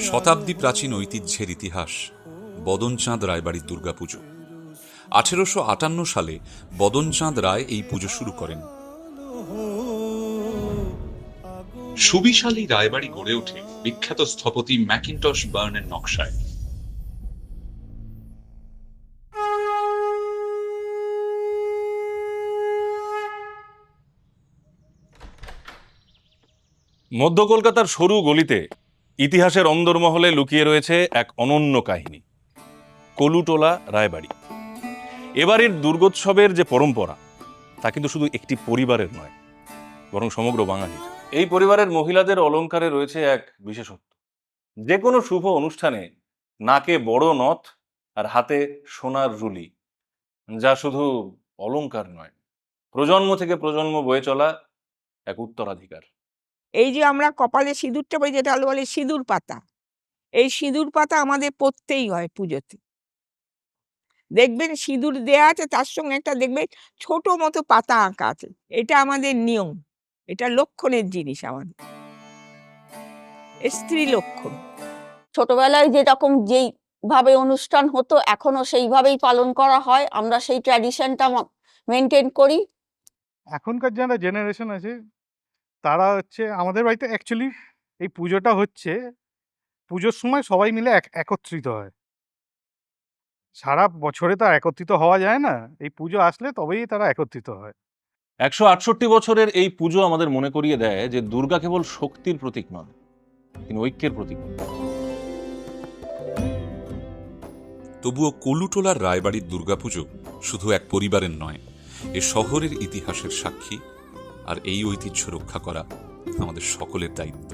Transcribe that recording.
শতাব্দী প্রাচীন ঐতিহ্যের ইতিহাস বদনচাঁদ রায়বাড়ির দুর্গাপুজো। আঠেরোশো আটান্ন সালে বদনচাঁদ রায় এই পুজো শুরু করেন। সুবিশালী রায়বাড়ি গড়ে ওঠে বিখ্যাত স্থপতি ম্যাকিনটশ বার্নের নকশায়। মধ্য কলকাতার সরু গলিতে ইতিহাসের অন্দরমহলে লুকিয়ে রয়েছে এক অনন্য কাহিনী, কলুটোলা রায়বাড়ি। এবারের দুর্গোৎসবের যে পরম্পরা, তা কিন্তু শুধু একটি পরিবারের নয়, বরং সমগ্র বাঙালির। এই পরিবারের মহিলাদের অলঙ্কারে রয়েছে এক বিশেষত্ব। যে কোনো শুভ অনুষ্ঠানে নাকে বড় নথ আর হাতে সোনার রুলি, যা শুধু অলংকার নয়, প্রজন্ম থেকে প্রজন্ম বয়ে চলা এক উত্তরাধিকার। এই যে আমরা কপালে সিঁদুরটা পাই যেটা বলে সিঁদুর পাতা এই সিঁদুর পাতা আমাদের পরতেই হয় পুজোতে। দেখবেন সিঁদুর দেয়া আছে তার সঙ্গে একটা দেখবেন ছোট মতো পাতা আঁকা আছে। এটা আমাদের নিয়ম এটা লক্ষণের জিনিস আমাদের। স্ত্রী লক্ষণ। ছোটবেলায় যেরকম যেই ভাবে অনুষ্ঠান হতো এখনও সেইভাবেই পালন করা হয়। আমরা সেই ট্র্যাডিশনটা মেনটেন করি। এখনকার যারা জেনারেশন আছে তারা হচ্ছে আমাদের বাড়িতে অ্যাকচুয়ালি এই পুজোটা হচ্ছে পুজোর সময় সবাই মিলে এক একত্রিত হয়। সারা বছরে তো আর একত্রিত হওয়া যায় না। এই পুজো আসলে তবেই তারা একত্রিত হয়। একশো আটষট্টি বছরের এই পুজো আমাদের মনে করিয়ে দেয় যে দুর্গা কেবল শক্তির প্রতীক নয় তিনি ঐক্যের প্রতীক। তবুও কলুটোলার রায়বাড়ির দুর্গাপুজো শুধু এক পরিবারের নয় এ শহরের ইতিহাসের সাক্ষী আর এই ঐতিহ্য রক্ষা করা আমাদের সকলের দায়িত্ব।